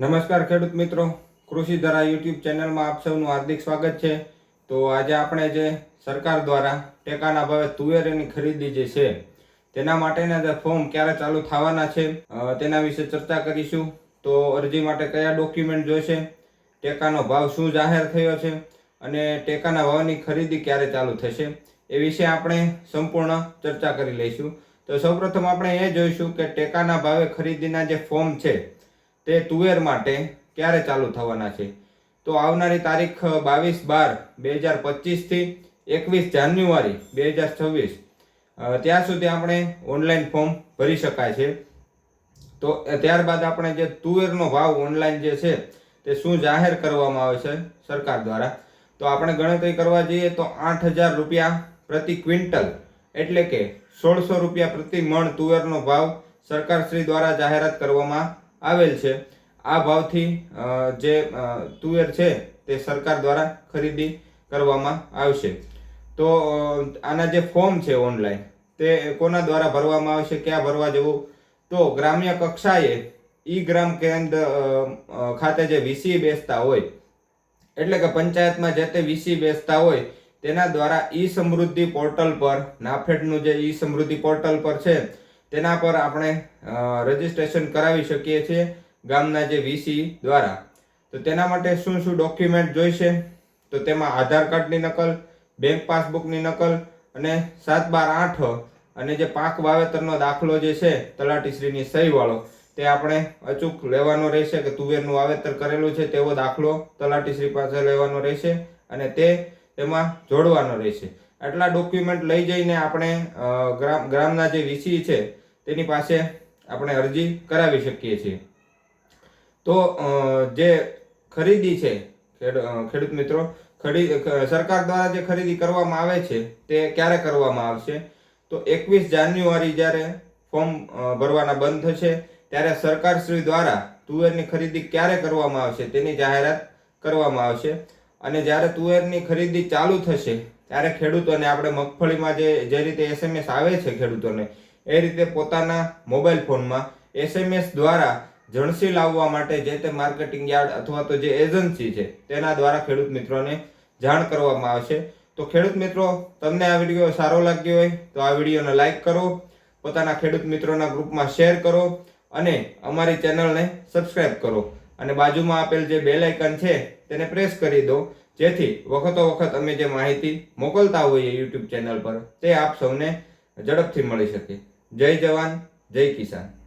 નમસ્કાર ખેડૂત મિત્રો. કૃષિ ધરા યુટ્યુબ ચેનલમાં આપ સૌનું હાર્દિક સ્વાગત છે. તો આજે આપણે જે સરકાર દ્વારા ટેકાના ભાવે તુવેરની ખરીદી જે છે, તેના માટેના જે ફોર્મ ક્યારે ચાલુ થવાના છે તેના વિશે ચર્ચા કરીશું. તો અરજી માટે કયા ડોક્યુમેન્ટ જોઈશે, ટેકાનો ભાવ શું જાહેર થયો છે, અને ટેકાના ભાવની ખરીદી ક્યારે ચાલુ થશે, એ વિશે આપણે સંપૂર્ણ ચર્ચા કરી લઈશું. તો સૌપ્રથમ આપણે એ જોઈશું કે ટેકાના ભાવે ખરીદીના જે ફોર્મ છે તે તુવેર માટે ક્યારે ચાલુ થવાના છે? તો આવનારી તારીખ બાવીસ બાર બે હજાર પચીસથી એકવીસ જાન્યુઆરી બે હજાર છવ્વીસ ત્યાં સુધી આપણે ઓનલાઈન ફોર્મ ભરી શકાય છે. તો ત્યારબાદ આપણે જે તુવેરનો ભાવ ઓનલાઈન જે છે, તે શું જાહેર કરવામાં આવે છે સરકાર દ્વારા? તો આપણે ગણતરી કરવા જઈએ તો આઠ હજાર રૂપિયા પ્રતિ ક્વિન્ટલ, એટલે કે સોળસો રૂપિયા પ્રતિ મણ તુવેરનો ભાવ સરકારશ્રી દ્વારા જાહેરાત કરવામાં આવેલ છે. આ ભાવથી જે તુવેર છે તે સરકાર દ્વારા ખરીદી કરવામાં આવશે. તો આના જે ફોર્મ છે ઓનલાઈન, તે કોના દ્વારા ભરવામાં આવશે, ક્યાં ભરવા જવું? તો ગ્રામ્ય કક્ષાએ ઈ ગ્રામ કેન્દ્ર ખાતે જે વીસી બેસતા હોય, એટલે કે પંચાયતમાં જે તે વીસી બેસતા હોય, તેના દ્વારા ઈ સમૃદ્ધિ પોર્ટલ પર, નાફેડનું જે ઈ સમૃદ્ધિ પોર્ટલ પર છે તેના પર આપણે રજીસ્ટ્રેશન કરાવી શકીએ છીએ ગામના જે વીસી દ્વારા. તો તેના માટે શું શું ડોક્યુમેન્ટ જોઈશે? તો તેમાં આધાર કાર્ડની નકલ બેંક પાસબુકની નકલ અને સાત બાર આઠ અને જે પાક વાવેતરનો દાખલો જે છે તલાટીશ્રીની સહીવાળો, તે આપણે અચૂક લેવાનો રહેશે કે તુવેરનું વાવેતર કરેલું છે તેવો દાખલો તલાટીશ્રી પાસે લેવાનો રહેશે અને તે તેમાં જોડવાનો રહેશે. આટલા ડોક્યુમેન્ટ લઈ જઈને આપણે ગ્રામ, ગ્રામના જે વીસી છે તેની પાસે આપણે અરજી કરાવી શકીએ છીએ. તો જે ખરીદી છે, ખેડ- ખેડૂત મિત્રો ખરીદ સરકાર દ્વારા જે ખરીદી કરવામાં આવે છે, તે ક્યારે કરવામાં આવશે? તો એકવીસ જાન્યુઆરી જ્યારે ફોર્મ ભરવાના બંધ થશે, ત્યારે સરકારશ્રી દ્વારા તુવેરની ખરીદી ક્યારે કરવામાં આવશે તેની જાહેરાત કરવામાં આવશે. અને જ્યારે તુવેરની ખરીદી ચાલુ થશે, ત્યારે ખેડૂતોને આપણે મગફળીમાં જે જે રીતે એસએમએસ આવે છે ખેડૂતોને એ રીતે પોતાના મોબાઈલ ફોનમાં એસએમએસ દ્વારા જણસી લાવવા માટે જે તે માર્કેટિંગ યાર્ડ અથવા તો જે એજન્સી છે તેના દ્વારા ખેડૂત મિત્રોને જાણ કરવામાં આવશે. તો ખેડૂત મિત્રો, તમને આ વીડિયો સારો લાગ્યો હોય તો આ વિડીયોને લાઇક કરો, પોતાના ખેડૂત મિત્રોના ગ્રુપમાં શેર કરો અને અમારી ચેનલને સબસ્ક્રાઇબ કરો. અને બાજુમાં આપેલ જે બેલ આઇકન છે તેને પ્રેસ કરી દો, જેથી વખતો વખત અમે જે માહિતી મોકલતા હોઈએ યુટ્યુબ ચેનલ પર, તે આપ સૌને ઝડપથી મળી શકે. જય જવાન જય કિસાન.